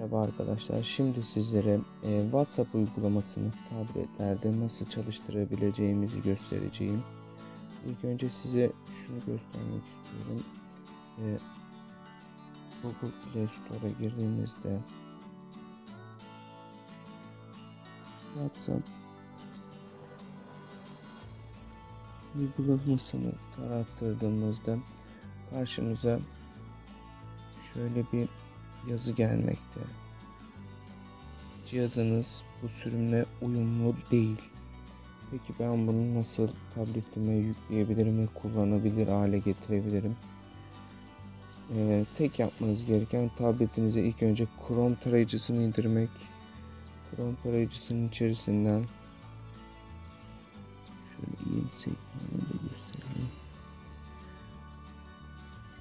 Merhaba arkadaşlar. Şimdi sizlere e, WhatsApp uygulamasını tabletlerde nasıl çalıştırabileceğimizi göstereceğim. İlk önce size şunu göstermek istiyorum. E, Google Play Store'a girdiğimizde WhatsApp uygulamasını tarattırdığımızda karşımıza şöyle bir yazı gelmekte. Cihazınız bu sürümle uyumlu değil. Peki ben bunu nasıl tabletime yükleyebilirim ve kullanabilir hale getirebilirim? Ee, tek yapmanız gereken tabletinize ilk önce Chrome tarayıcısını indirmek. Chrome tarayıcısının içerisinden şöyle iyi sekmeyi de göstereyim.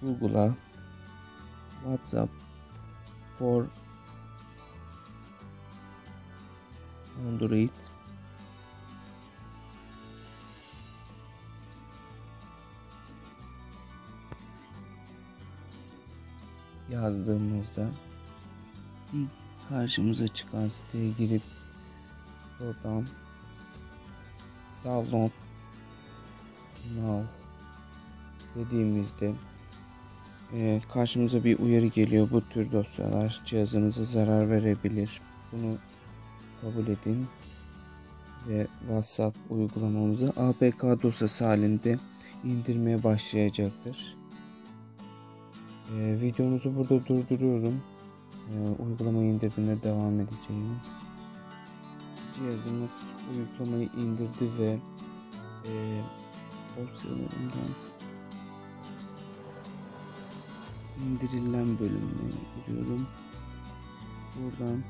Google'a WhatsApp for Android yazdığımızda ilk karşımıza çıkan siteye girip buradan download now dediğimizde e, karşımıza bir uyarı geliyor. Bu tür dosyalar cihazınıza zarar verebilir. Bunu kabul edin ve WhatsApp uygulamamızı APK dosyası halinde indirmeye başlayacaktır. E, videomuzu burada durduruyorum. E, uygulamayı indirdiğinde devam edeceğim. Cihazımız uygulamayı indirdi ve e, dosyalarından indirilen bölümüne giriyorum. Buradan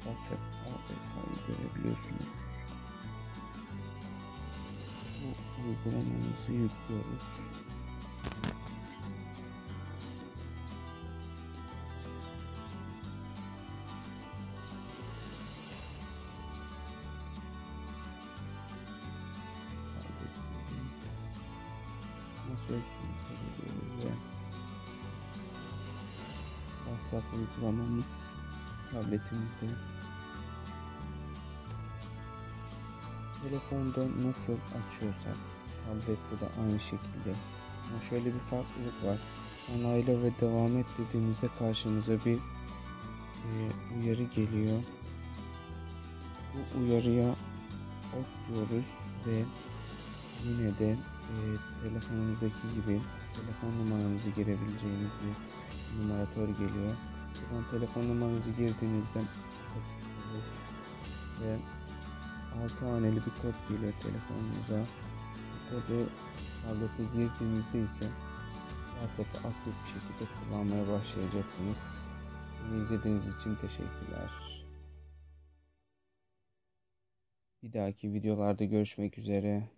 WhatsApp APK'yı görebiliyorsunuz. Bu uygulamamızı yüklüyoruz. Nasıl WhatsApp uygulamamız tabletimizde. Telefonda nasıl açıyorsak tablette de aynı şekilde. Ama şöyle bir farklılık var. Onayla ve devam et dediğimizde karşımıza bir e, uyarı geliyor. Bu uyarıya ok diyoruz ve yine de e, telefonumuzdaki gibi telefon numaramızı girebileceğimiz bir numaratör geliyor. Buradan telefon numaranızı girdiğinizde ve 6 haneli bir kod geliyor telefonunuza. Bu kodu tablete girdiğinizde ise WhatsApp'ı aktif bir şekilde kullanmaya başlayacaksınız. Beni izlediğiniz için teşekkürler. Bir dahaki videolarda görüşmek üzere.